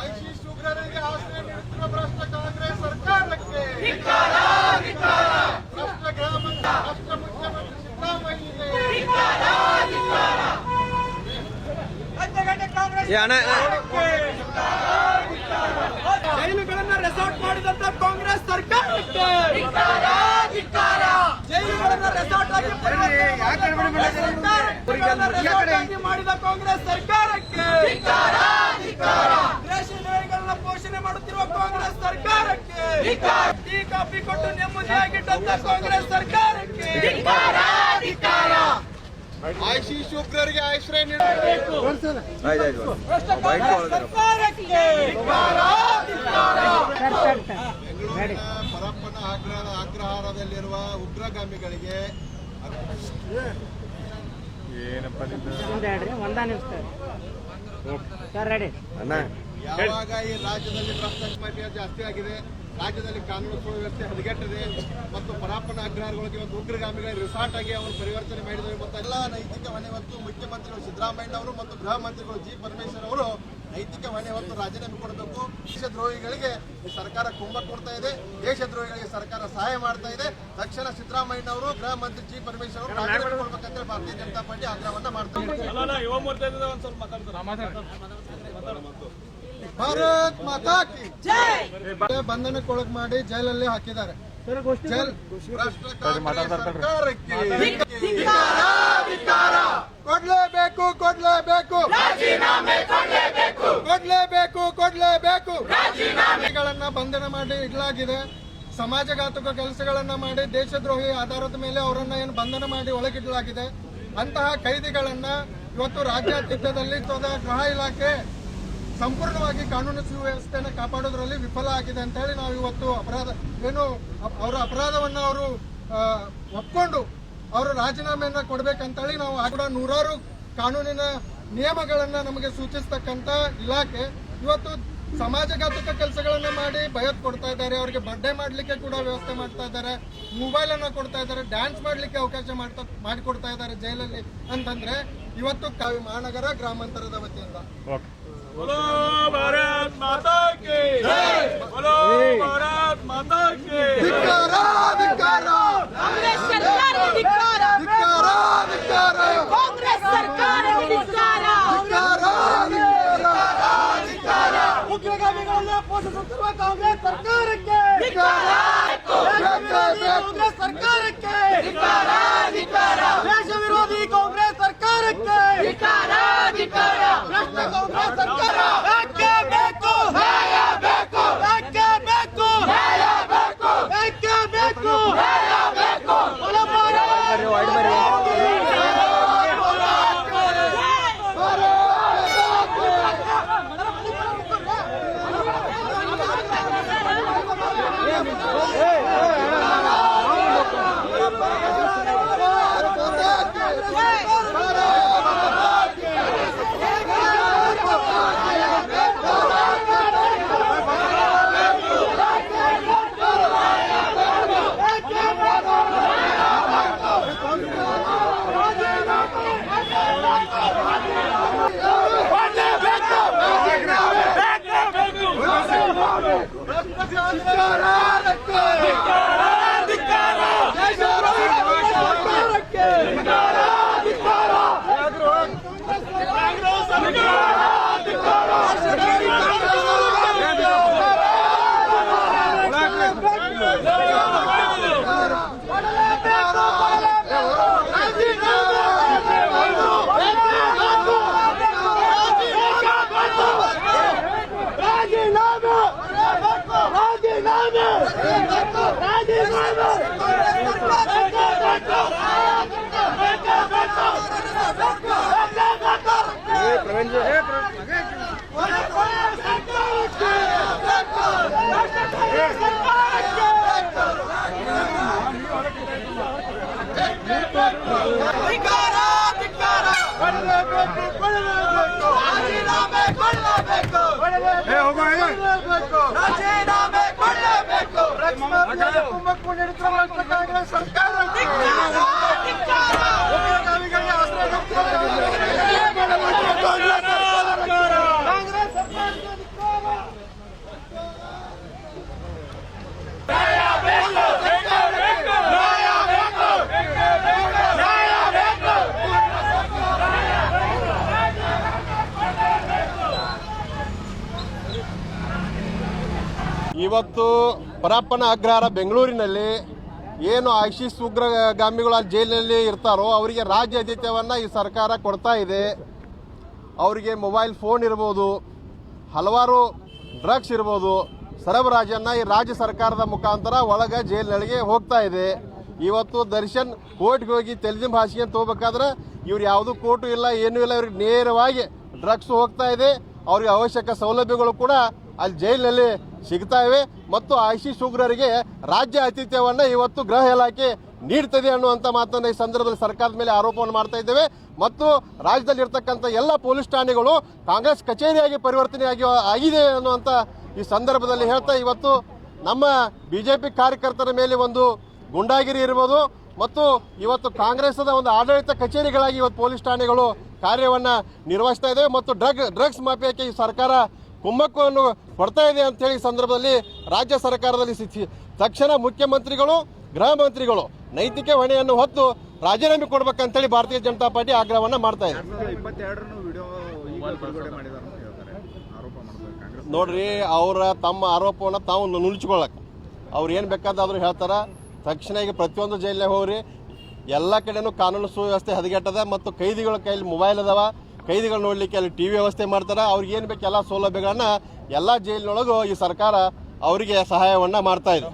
ISIS ಉಗ್ರರಿಗೆ ಆಶ್ರಯ ನೀಡುತ್ತಿರುವ ಭ್ರಷ್ಟ ಕಾಂಗ್ರೆಸ್ ಸರ್ಕಾರಕ್ಕೆ ಭ್ರಷ್ಟ ಗೃಹ ಮಂತ್ರಿ ಭ್ರಷ್ಟ ಮುಖ್ಯಮಂತ್ರಿ ಅಣ್ಣ ಜೈಲುಗಳನ್ನ ರೆಸಾರ್ಟ್ ಮಾಡಿದಂತ ಕಾಂಗ್ರೆಸ್ ಸರ್ಕಾರಕ್ಕೆ ಜೈಲುಗಳನ್ನ ರೆಸಾರ್ಟ್ ಆಗಿ ಮಾಡಿದ ಕಾಂಗ್ರೆಸ್ ಸರ್ಕಾರಕ್ಕೆ ಮಾಡುತ್ತಿರುವ ಕಾಂಗ್ರೆಸ್ ಸರ್ಕಾರಕ್ಕೆ ಟೀ ಕಾಫಿ ಕೊಟ್ಟು ನೆಮ್ಮದಿಯಾಗಿಟ್ಟಂತ ಕಾಂಗ್ರೆಸ್ ಸರ್ಕಾರಕ್ಕೆ ಐಸಿಸ್ ಉಗ್ರರಿಗೆ ಆಶ್ರಯ ನೀಡಬೇಕು. ಸರ್ಕಾರಕ್ಕೆ ಪರಪ್ಪನ ಆಗ್ರಹ ಆಗ್ರಹಾರದಲ್ಲಿರುವ ಉಗ್ರಗಾಮಿಗಳಿಗೆ ಏನಪ್ಪ ಒಂದ ನಿಮಿಷ. ಸರ್ ರೆಡಿ ಅಣ್ಣ ಯಾವಾಗ ಈ ರಾಜ್ಯದಲ್ಲಿ ಭ್ರಷ್ಟಾಚಾರ ಜಾಸ್ತಿ ಆಗಿದೆ ರಾಜ್ಯದಲ್ಲಿ ಕಾನೂನು ಸುವ್ಯವಸ್ಥೆ ಹದಗೆಟ್ಟಿದೆ ಮತ್ತು ಪರಾಪನ ಅಗ್ರಹಾರಗಳಿಗೆ ಒಂದು ಉಗ್ರಗಾಮಿಗಳ ರಿಸಾರ್ಟ್ ಆಗಿ ಅವರು ಪರಿವರ್ತನೆ ಮಾಡಿದ್ದಾರೆ ಮತ್ತು ಎಲ್ಲ ನೈತಿಕ ಹೊಣೆ ಹೊತ್ತು ಮುಖ್ಯಮಂತ್ರಿಗಳು ಸಿದ್ದರಾಮಯ್ಯ ಅವರು ಮತ್ತು ಗೃಹ ಮಂತ್ರಿಗಳು ಜಿ ಪರಮೇಶ್ವರ್ ಅವರು ನೈತಿಕ ಹೊಣೆ ಹೊತ್ತು ರಾಜೀನಾಮೆ ಕೊಡಬೇಕು. ದೇಶದ್ರೋಹಿಗಳಿಗೆ ಈ ಸರ್ಕಾರ ಕುಂಭ ಕೊಡ್ತಾ ಇದೆ ದೇಶದ್ರೋಹಿಗಳಿಗೆ ಸರ್ಕಾರ ಸಹಾಯ ಮಾಡ್ತಾ ಇದೆ. ತಕ್ಷಣ ಸಿದ್ದರಾಮಯ್ಯ ಅವರು ಗೃಹ ಮಂತ್ರಿ ಜಿ ಪರಮೇಶ್ವರ್ ಅವರು ರಾಜೀನಾಮೆ ಕೊಡಬೇಕಂದ್ರೆ ಭಾರತೀಯ ಜನತಾ ಪಾರ್ಟಿ ಆಗ್ರಹವನ್ನ ಮಾಡ್ತಾ ಭಾರತ್ ಮಾತಾ ಕಿ ಬಂಧನಕ್ಕೊಳಗ್ ಮಾಡಿ ಜೈಲಲ್ಲಿ ಹಾಕಿದ್ದಾರೆ. ಕೊಡ್ಲೇಬೇಕು ಕೊಡ್ಲೇಬೇಕು. ಕೊಡ್ಲೇಬೇಕು. ಕೊಡ್ಲೇಬೇಕು ಗಳನ್ನ ಬಂಧನ ಮಾಡಿ ಇಡಲಾಗಿದೆ. ಸಮಾಜಘಾತಕ ಕೆಲಸಗಳನ್ನ ಮಾಡಿ ದೇಶದ್ರೋಹಿ ಆಧಾರದ ಮೇಲೆ ಅವರನ್ನ ಏನು ಬಂಧನ ಮಾಡಿ ಒಳಗಿಡಲಾಗಿದೆ. ಅಂತಹ ಕೈದಿಗಳನ್ನ ಇವತ್ತು ರಾಜ್ಯಾದ್ಯಂತದಲ್ಲಿ ತೋದ ಗೃಹ ಇಲಾಖೆ ಸಂಪೂರ್ಣವಾಗಿ ಕಾನೂನು ಸುವ್ಯವಸ್ಥೆಯನ್ನು ಕಾಪಾಡೋದ್ರಲ್ಲಿ ವಿಫಲ ಆಗಿದೆ ಅಂತ ಹೇಳಿ ನಾವು ಇವತ್ತು ಅಪರಾಧ, ಏನು ಅವರ ಅಪರಾಧವನ್ನ ಅವರು ಒಪ್ಕೊಂಡು ಅವರು ರಾಜೀನಾಮೆಯನ್ನ ಕೊಡ್ಬೇಕಂತೇಳಿ ನಾವು ಕೂಡ ನೂರಾರು ಕಾನೂನಿನ ನಿಯಮಗಳನ್ನ ನಮಗೆ ಸೂಚಿಸ್ತಕ್ಕಂತ ಇಲಾಖೆ ಇವತ್ತು ಸಮಾಜಘಾತಕ ಕೆಲಸಗಳನ್ನ ಮಾಡಿ ಭಯತ್ ಕೊಡ್ತಾ ಇದ್ದಾರೆ, ಅವರಿಗೆ ಬರ್ಡೇ ಮಾಡ್ಲಿಕ್ಕೆ ಕೂಡ ವ್ಯವಸ್ಥೆ ಮಾಡ್ತಾ ಇದ್ದಾರೆ ಮೊಬೈಲ್ ಅನ್ನ ಕೊಡ್ತಾ ಇದ್ದಾರೆ ಡ್ಯಾನ್ಸ್ ಮಾಡ್ಲಿಕ್ಕೆ ಅವಕಾಶ ಮಾಡ್ತಾ, ಮಾಡಿಕೊಡ್ತಾ ಇದ್ದಾರೆ ಜೈಲಲ್ಲಿ ಅಂತಂದ್ರೆ ಇವತ್ತು ಕಾವಿ ಮಹಾನಗರ ಗ್ರಾಮಾಂತರದ ವತಿಯಿಂದ. बोलो भारत माता की बोलो भारत माता की ಧಿಕ್ಕಾರ ಧಿಕ್ಕಾರ ಕಾಂಗ್ರೆಸ್ ಸರ್ಕಾರಕ್ಕೆ ಧಿಕ್ಕಾರ ಧಿಕ್ಕಾರ ಧಿಕ್ಕಾರ ಕಾಂಗ್ರೆಸ್ ಸರ್ಕಾರಕ್ಕೆ ಧಿಕ್ಕಾರ ಧಿಕ್ಕಾರ ಉಗ್ರಗಾಮಿಗಳನ್ನ ಪೋಷಿಸುತ್ತಿರುವ ಕಾಂಗ್ರೆಸ್ ಸರ್ಕಾರಕ್ಕೆ ಕಾಂಗ್ರೆಸ್ ಸರ್ಕಾರಕ್ಕೆ ಕಾಂಗ್ರೆಸ್ ಸರ್ಕಾರ. Let's go! ಕೊಡಲೇಬೇಕು ರಾಜೀನಾಮೆ ಕೊಡಲೇಬೇಕು ನೀಡುತ್ತಿರುವ ಕಾಂಗ್ರೆಸ್ ಸರ್ಕಾರ ಉಗ್ರಗಾಮಿಗಳಿಗೆ ಆಶ್ರಯ ಕಾಂಗ್ರೆಸ್ ಸರ್ಕಾರಕ್ಕೆ ಧಿಕ್ಕಾರ. ಇವತ್ತು ಪರಪ್ಪನ ಅಗ್ರಹಾರ ಬೆಂಗಳೂರಿನಲ್ಲಿ ಏನು ಐಶಿಸ್ ಉಗ್ರಗಾಮಿಗಳು ಅಲ್ಲಿ ಜೈಲಿನಲ್ಲಿ ಇರ್ತಾರೋ ಅವರಿಗೆ ರಾಜ್ಯ ಆತಿಥ್ಯವನ್ನು ಈ ಸರ್ಕಾರ ಕೊಡ್ತಾ ಇದೆ. ಅವರಿಗೆ ಮೊಬೈಲ್ ಫೋನ್ ಇರ್ಬೋದು, ಹಲವಾರು ಡ್ರಗ್ಸ್ ಇರ್ಬೋದು, ಸರಬರಾಜನ್ನು ಈ ರಾಜ್ಯ ಸರ್ಕಾರದ ಮುಖಾಂತರ ಒಳಗೆ ಜೈಲಿನೊಳಗೆ ಹೋಗ್ತಾ ಇದೆ. ಇವತ್ತು ದರ್ಶನ್ ಕೋರ್ಟ್ಗೆ ಹೋಗಿ ತೆಲುಗು ಭಾಷೆಗೆ ತಗೋಬೇಕಾದ್ರೆ ಇವ್ರು ಯಾವುದೂ ಕೋರ್ಟು ಇಲ್ಲ, ಏನೂ ಇಲ್ಲ, ಇವ್ರಿಗೆ ನೇರವಾಗಿ ಡ್ರಗ್ಸ್ ಹೋಗ್ತಾ ಇದೆ. ಅವ್ರಿಗೆ ಅವಶ್ಯಕ ಸೌಲಭ್ಯಗಳು ಕೂಡ ಅಲ್ಲಿ ಜೈಲಿನಲ್ಲಿ ಸಿಗ್ತಾ ಇವೆ ಮತ್ತು ಐಸಿಸ್ ಉಗ್ರರಿಗೆ ರಾಜ್ಯ ಆತಿಥ್ಯವನ್ನು ಇವತ್ತು ಗೃಹ ಇಲಾಖೆ ನೀಡ್ತದೆ ಅನ್ನುವಂಥ ಮಾತನ್ನು ಈ ಸಂದರ್ಭದಲ್ಲಿ ಸರ್ಕಾರದ ಮೇಲೆ ಆರೋಪವನ್ನು ಮಾಡ್ತಾ ಇದ್ದೇವೆ. ಮತ್ತು ರಾಜ್ಯದಲ್ಲಿ ಇರ್ತಕ್ಕಂಥ ಎಲ್ಲ ಪೊಲೀಸ್ ಠಾಣೆಗಳು ಕಾಂಗ್ರೆಸ್ ಕಚೇರಿಯಾಗಿ ಪರಿವರ್ತನೆ ಆಗಿ ಆಗಿದೆ ಅನ್ನುವಂಥ ಈ ಸಂದರ್ಭದಲ್ಲಿ ಹೇಳ್ತಾ ಇವತ್ತು ನಮ್ಮ ಬಿಜೆಪಿ ಕಾರ್ಯಕರ್ತರ ಮೇಲೆ ಒಂದು ಗುಂಡಾಗಿರಿ ಇರ್ಬೋದು ಮತ್ತು ಇವತ್ತು ಕಾಂಗ್ರೆಸ್ದ ಒಂದು ಆಡಳಿತ ಕಚೇರಿಗಳಾಗಿ ಇವತ್ತು ಪೊಲೀಸ್ ಠಾಣೆಗಳು ಕಾರ್ಯವನ್ನ ನಿರ್ವಹಿಸ್ತಾ ಇದ್ದಾವೆ ಮತ್ತು ಡ್ರಗ್ ಡ್ರಗ್ಸ್ ಮಾಫಿಯಾಕ್ಕೆ ಈ ಸರ್ಕಾರ ಕುಮ್ಮಕ್ಕನ್ನು ಕೊಡ್ತಾ ಇದೆ ಅಂತ ಹೇಳಿ ಸಂದರ್ಭದಲ್ಲಿ ರಾಜ್ಯ ಸರ್ಕಾರದಲ್ಲಿ ತಕ್ಷಣ ಮುಖ್ಯಮಂತ್ರಿಗಳು ಗೃಹ ಮಂತ್ರಿಗಳು ನೈತಿಕ ಹೊಣೆಯನ್ನು ಹೊತ್ತು ರಾಜೀನಾಮೆ ಕೊಡ್ಬೇಕಂತೇಳಿ ಭಾರತೀಯ ಜನತಾ ಪಾರ್ಟಿ ಆಗ್ರಹವನ್ನ ಮಾಡ್ತಾ ಇದೆ. ನೋಡ್ರಿ ಅವರ ತಮ್ಮ ಆರೋಪವನ್ನು ತಾವು ನುಣುಚಿಕೊಳ್ಳಕ್ಕೆ ಅವ್ರು ಏನು ಬೇಕಾದಾದ್ರೂ ಹೇಳ್ತಾರೆ. ತಕ್ಷಣ ಈಗ ಪ್ರತಿಯೊಂದು ಜೈಲಿನಾಗ ಹೋಗ್ರಿ. ಎಲ್ಲ ಕಡೆನೂ ಕಾನೂನು ಸುವ್ಯವಸ್ಥೆ ಹದಗೆಟ್ಟದ ಮತ್ತು ಕೈದಿಗಳ ಕೈಲಿ ಮೊಬೈಲ್ ಅದಾವ. ಕೈದಿಗಳು ನೋಡಲಿಕ್ಕೆ ಅಲ್ಲಿ ಟಿವಿ ವ್ಯವಸ್ಥೆ ಮಾಡ್ತಾರೆ. ಅವ್ರಿಗೆ ಏನು ಬೇಕು ಎಲ್ಲ ಸೌಲಭ್ಯಗಳನ್ನ ಎಲ್ಲ ಜೈಲಿನೊಳಗೂ ಈ ಸರ್ಕಾರ ಅವರಿಗೆ ಸಹಾಯವನ್ನ ಮಾಡ್ತಾ ಇದೆ.